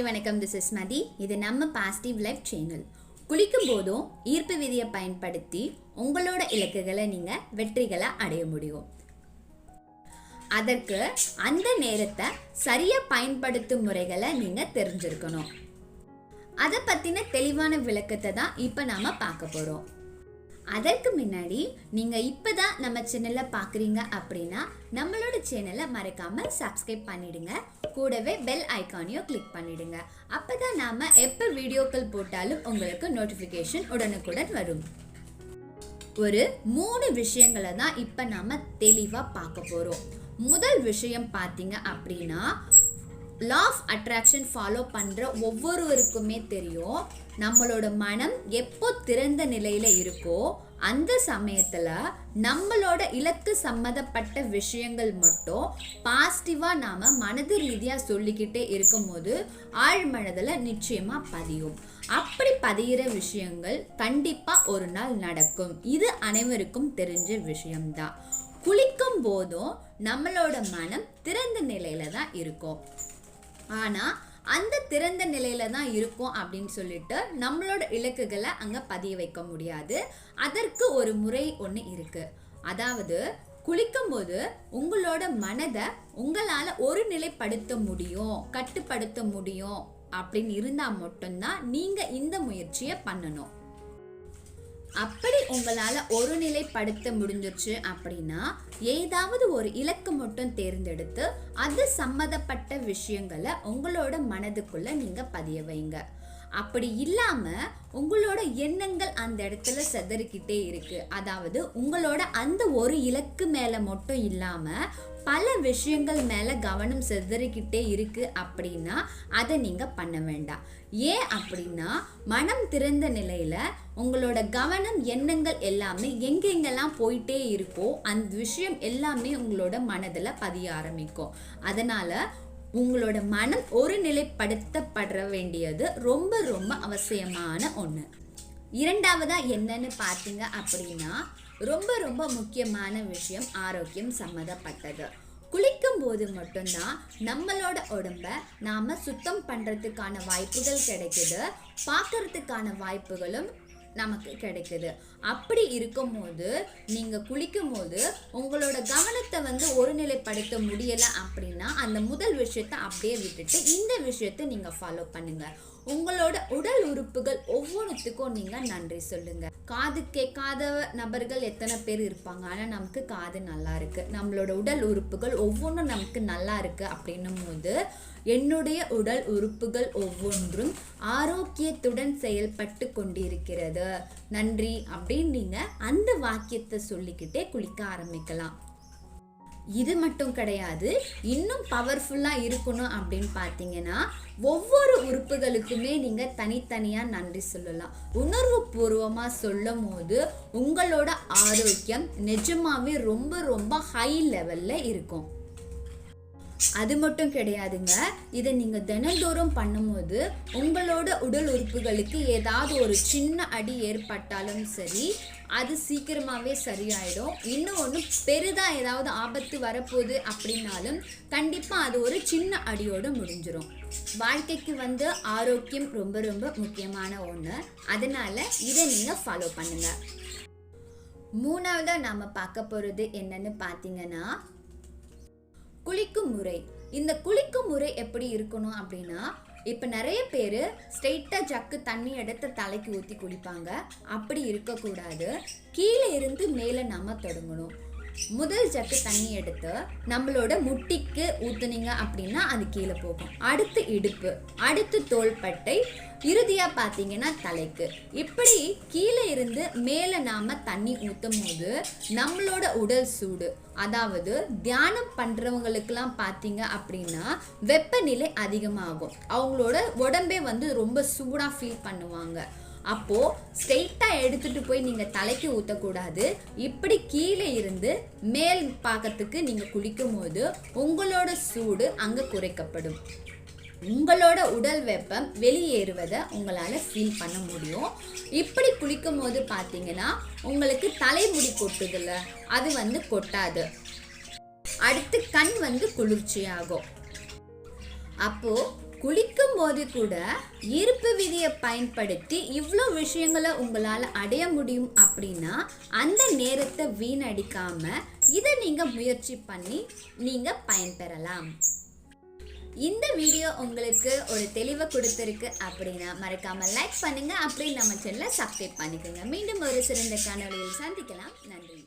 Hi வணக்கம். This is Mathi. இது நம்ம பாசிட்டிவ் லைஃப் சேனல் குளிக்கும் போதும் ஈர்ப்பு விதியை பயன்படுத்தி உங்களோட இலக்குகளை நீங்கள் வெற்றிகளை அடைய முடியும். அதற்கு அந்த நேரத்தை சரியாக பயன்படுத்தும் முறைகளை நீங்கள் தெரிஞ்சிருக்கணும். அதை பற்றின தெளிவான விளக்கத்தை தான் இப்போ நாம் பார்க்க போகிறோம் அதற்கு முன்னாடி நீங்கள் இப்போ தான் நம்ம சேனலை பார்க்குறீங்க அப்படின்னா நம்மளோட சேனலை மறக்காமல் சப்ஸ்கிரைப் பண்ணிடுங்க. கூடவே பெல் ஐக்கானையும் கிளிக் பண்ணிடுங்க. அப்போ தான் நாம் எப்போ வீடியோக்கள் போட்டாலும் உங்களுக்கு நோட்டிஃபிகேஷன் உடனுக்குடன் வரும். ஒரு மூணு விஷயங்களை தான் இப்போ நாம தெளிவாக பார்க்க போகிறோம் முதல் விஷயம் பார்த்தீங்க அப்படின்னா லா ஆஃப் அட்ராக்ஷன் ஃபாலோ பண்ணுற ஒவ்வொருவருக்குமே தெரியும். நம்மளோட மனம் எப்போ திறந்த நிலையில் இருக்கோ அந்த சமயத்தில் நம்மளோட இலக்கு சம்மந்தப்பட்ட விஷயங்கள் மட்டும் பாசிட்டிவாக நாம் மனது ரீதியாக சொல்லிக்கிட்டே இருக்கும்போது ஆழ்மனதில் நிச்சயமாக பதியும். அப்படி பதிகிற விஷயங்கள் கண்டிப்பாக ஒரு நாள் நடக்கும். இது அனைவருக்கும் தெரிஞ்ச விஷயம்தான். குளிக்கும் போதும் நம்மளோட மனம் திறந்த நிலையில தான் இருக்கும். ஆனால் அந்த திறந்த நிலையில தான் இருக்கும் அப்படின்னு சொல்லிட்டு நம்மளோட இலக்குகளை அங்கே பதிய வைக்க முடியாது. அதற்கு ஒரு முறை ஒன்று இருக்கு. அதாவது குளிக்கும்போது உங்களோட மனதை உங்களால் ஒரு நிலைப்படுத்த முடியும் கட்டுப்படுத்த முடியும் அப்படின்னு இருந்தால் மட்டும்தான் நீங்கள் இந்த முயற்சியை பண்ணணும். அப்படி உங்களால் ஒரு நிலைப்படுத்த முடிஞ்சிருச்சு அப்படின்னா ஏதாவது ஒரு இலக்கு மட்டும் தேர்ந்தெடுத்து அது சம்மந்தப்பட்ட விஷயங்களை உங்களோட மனதுக்குள்ள நீங்கள் பதிய வைங்க. அப்படி இல்லாமல் உங்களோட எண்ணங்கள் அந்த இடத்துல செதறிக்கிட்டே இருக்கு. அதாவது உங்களோட அந்த ஒரு இலக்கு மேலே மட்டும் இல்லாமல் பல விஷயங்கள் மேலே கவனம் செதறிக்கிட்டே இருக்கு அப்படின்னா அதை நீங்கள் பண்ண வேண்டாம். ஏன் அப்படின்னா மனம் திறந்த நிலையில் உங்களோட கவனம் எண்ணங்கள் எல்லாமே எங்கெங்கெல்லாம் போயிட்டே இருக்கோ அந்த விஷயம் எல்லாமே உங்களோட மனதில் பதிய ஆரம்பிக்கும். அதனால் உங்களோட மனம் ஒரு நிலைப்படுத்தப்பட வேண்டியது ரொம்ப ரொம்ப அவசியமான ஒன்று இரண்டாவதாக என்னன்னு பார்த்தீங்க அப்படின்னா ரொம்ப ரொம்ப முக்கியமான விஷயம் ஆரோக்கியம் சம்மந்தப்பட்டது. குளிக்கும் போது மட்டும்தான் நம்மளோட உடம்ப நாம் சுத்தம் பண்ணுறதுக்கான வாய்ப்புகள் கிடைக்குது. பார்க்கறதுக்கான வாய்ப்புகளும் நமக்கு கிடைக்குது. அப்படி இருக்கும் போது நீங்கள் குளிக்கும் போது உங்களோட கவனத்தை வந்து ஒருநிலைப்படுத்த முடியலை அப்படின்னா அந்த முதல் விஷயத்த அப்படியே விட்டுட்டு இந்த விஷயத்தை நீங்கள் ஃபாலோ பண்ணுங்கள் உங்களோட உடல் உறுப்புகள் ஒவ்வொன்றுத்துக்கும் நீங்கள் நன்றி சொல்லுங்க. காது கேட்காத நபர்கள் எத்தனை பேர் இருப்பாங்க? ஆனால் நமக்கு காது நல்லா இருக்கு. நம்மளோட உடல் உறுப்புகள் ஒவ்வொன்றும் நமக்கு நல்லா இருக்கு அப்படின்னும் போது என்னுடைய உடல் உறுப்புகள் ஒவ்வொன்றும் ஆரோக்கியத்துடன் செயல்பட்டு கொண்டிருக்கிறது. நன்றி அப்படின்னு நீங்கள் அந்த வாக்கியத்தை சொல்லிக்கிட்டே குளிக்க ஆரம்பிக்கலாம். இது மட்டும் கிடையாது இன்னும் பவர்ஃபுல்லாக இருக்கணும் அப்படின்னு பார்த்தீங்கன்னா ஒவ்வொரு உறுப்புகளுக்குமே நீங்கள் தனித்தனியாக நன்றி சொல்லலாம். உணர்வு பூர்வமாக சொல்லும் போது உங்களோட ஆரோக்கியம் நிஜமாவே ரொம்ப ரொம்ப ஹை லெவலில் இருக்கும். அது மட்டும் கிடையாதுங்க இதை நீங்கள் தினந்தோறும் பண்ணும்போது உங்களோட உடல் உறுப்புகளுக்கு ஏதாவது ஒரு சின்ன அடி ஏற்பட்டாலும் சரி அது சீக்கிரமாகவே சரியாயிடும். இன்னும் ஒன்று பெரிதாக ஏதாவது ஆபத்து வரப்போகுது அப்படின்னாலும் கண்டிப்பாக அது ஒரு சின்ன அடியோடு முடிஞ்சிடும் வாழ்க்கைக்கு வந்து ஆரோக்கியம் ரொம்ப ரொம்ப முக்கியமான ஒன்று அதனால இதை நீங்கள் ஃபாலோ பண்ணுங்கள் மூணாவதாக நாம் பார்க்க போகிறது என்னன்னு பார்த்தீங்கன்னா குளிக்கும் முறை. இந்த குளிக்கும் முறை எப்படி இருக்கணும் அப்படின்னா இப்போ நிறைய பேர் ஸ்ட்ரெயிட்டாக ஜக்கு தண்ணி எடுத்து தலைக்கு ஊற்றி குளிப்பாங்க. அப்படி இருக்கக்கூடாது. கீழே இருந்து மேலே நம்ம தொடங்கணும். முதல் ஜக்கு தண்ணி எடுத்து நம்மளோட முட்டிக்கு ஊற்றுனீங்க அப்படின்னா அது கீழே போகும். அடுத்து இடுப்பு அடுத்து தோள்பட்டை இறுதியாக பார்த்தீங்கன்னா தலைக்கு. இப்படி கீழே இருந்து மேலே நாம் தண்ணி ஊற்றும் போது நம்மளோட உடல் சூடு அதாவது தியானம் பண்ணுறவங்களுக்கெல்லாம் பார்த்தீங்க அப்படின்னா வெப்பநிலை அதிகமாகும். அவங்களோட உடம்பே வந்து ரொம்ப சூடாக ஃபீல் பண்ணுவாங்க. அப்போது ஸ்ட்ரெயிட்டாக எடுத்துகிட்டு போய் நீங்கள் தலைக்கு ஊற்றக்கூடாது இப்படி கீழே இருந்து மேல் பாகத்துக்கு நீங்கள் குளிக்கும் போது உங்களோட சூடு அங்கே குறைக்கப்படும். உங்களோட உடல் வெப்பம் வெளியேறுவதை உங்களால் ஃபீல் பண்ண முடியும். இப்படி குளிக்கும் போது பார்த்தீங்கன்னா உங்களுக்கு தலைமுடி கொட்டுதில்ல அது வந்து கொட்டாது. அடுத்து கண் வந்து குளிர்ச்சியாகும். அப்போது குளிக்கும் போது கூட ஈர்ப்பு விதியை பயன்படுத்தி இவ்வளோ விஷயங்களை உங்களால் அடைய முடியும் அப்படின்னா அந்த நேரத்தை வீணடிக்காம இதை நீங்கள் முயற்சி பண்ணி நீங்கள் பயன்பெறலாம். இந்த வீடியோ உங்களுக்கு ஒரு தெளிவை கொடுத்துருக்கு அப்படின்னா மறக்காம லைக் பண்ணுங்க. அப்படி நம்ம சேனலை சப்ஸ்கிரைப் பண்ணிக்கோங்க. மீண்டும் ஒரு சிறந்த காணொலியில் சந்திக்கலாம். நன்றி.